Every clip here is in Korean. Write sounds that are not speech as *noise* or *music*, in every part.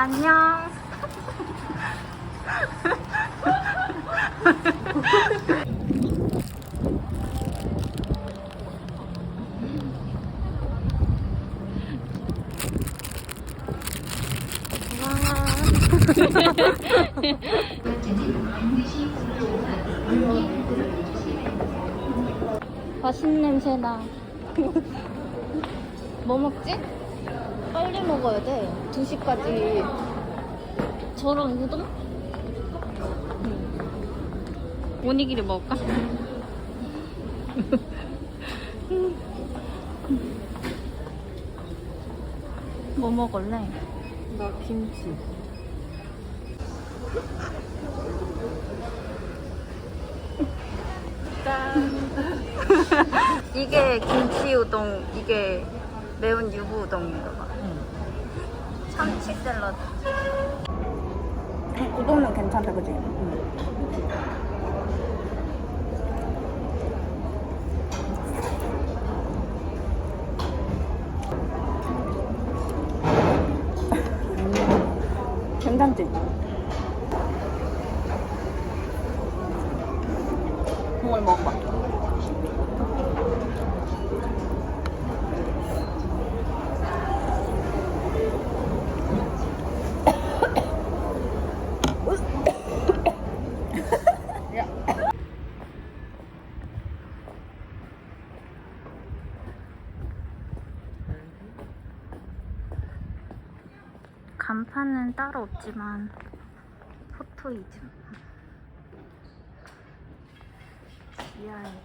안녕. 맛있는 냄새 나. 뭐 먹지? 빨리 먹어야 돼. 2시까지. 저런 우동? 응. 오니기리 먹을까? *laughs* 뭐 먹을래? 나 김치. *laughs* 이게 김치 우동, 이게 매운 유부 우동인가 봐. 참치 샐러드. 우동은 괜찮다, 그지? 괜찮지? 국물 먹어봐. 간판은 따로 없지만 포토이즈 지하에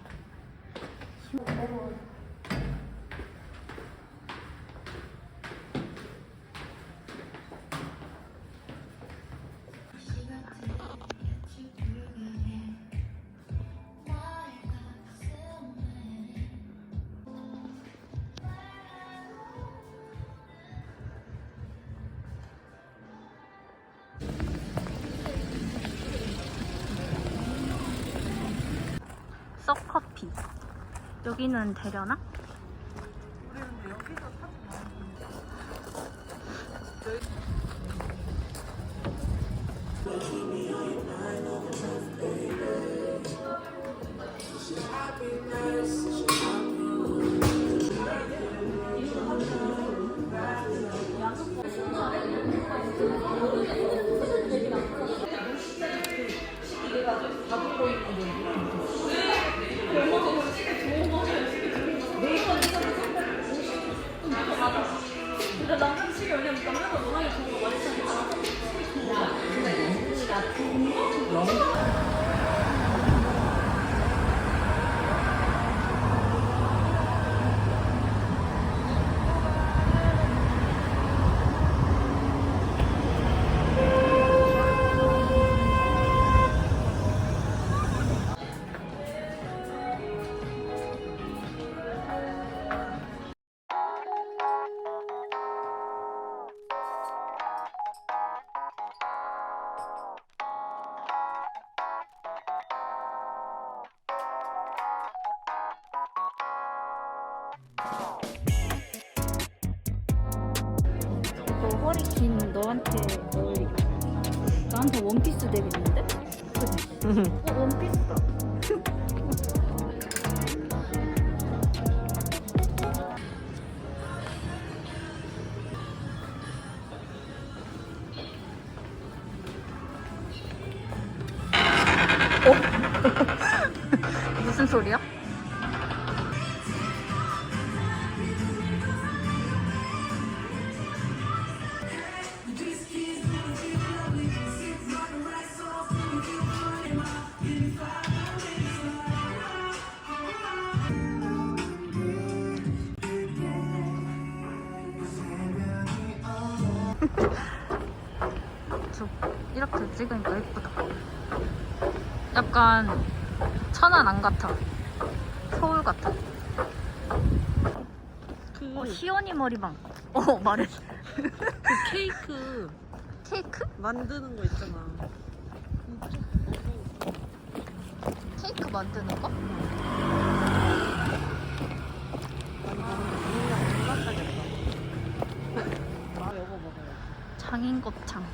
썩커피 여기는 되려나? 너 허리 긴 너한테 어울리겠다 나한테 원피스 되겠는데? 그지? 어 원피스다 저 이렇게 찍으니까 예쁘다. 약간 천안 안 같아. 서울 같아. 그, 어, 희연이 머리방. 어, 말해. 그 케이크 케이크? 만드는 거 있잖아. 케이크 만드는 거? 만드는 거. 아, 이거 먹어야지. 잘 장인곱창.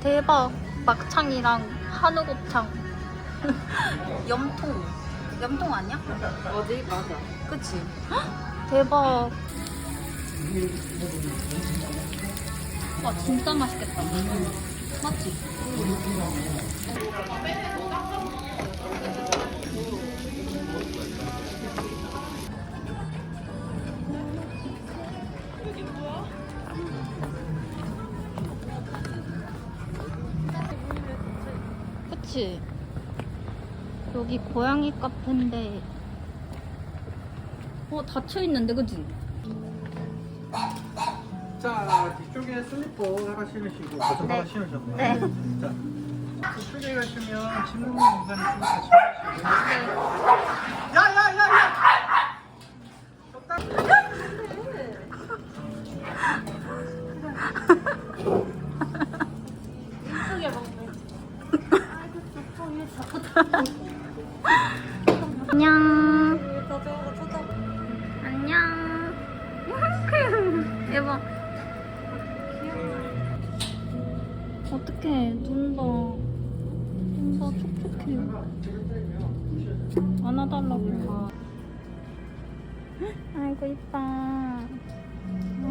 대박. 막창이랑 한우곱창. *laughs* 염통. 염통 아니야? 어디? 맞아. 그치? 헉, 대박. 와, 진짜 맛있겠다. 맞지? 그치? 여기 고양이 카페인데 어 닫혀있는데 그치? 자, 뒤쪽에 슬리퍼 하나 신으시고 저쪽 네. 하나 신으셨네요. 네. 자, 뒤쪽에 가시면 짚는 공간이 있으면 같이 야, 야! 안녕. 안녕. 대박 어떡해. 눈봐. 눈봐. 촉촉해. 안아달라고 아이고 이뻐. 응?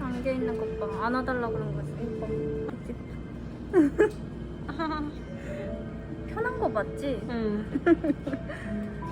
안겨있는 것 봐. 안아달라고 그런 거지 이뻐 *laughs* *laughs* 편한 거 맞지? 응. *laughs*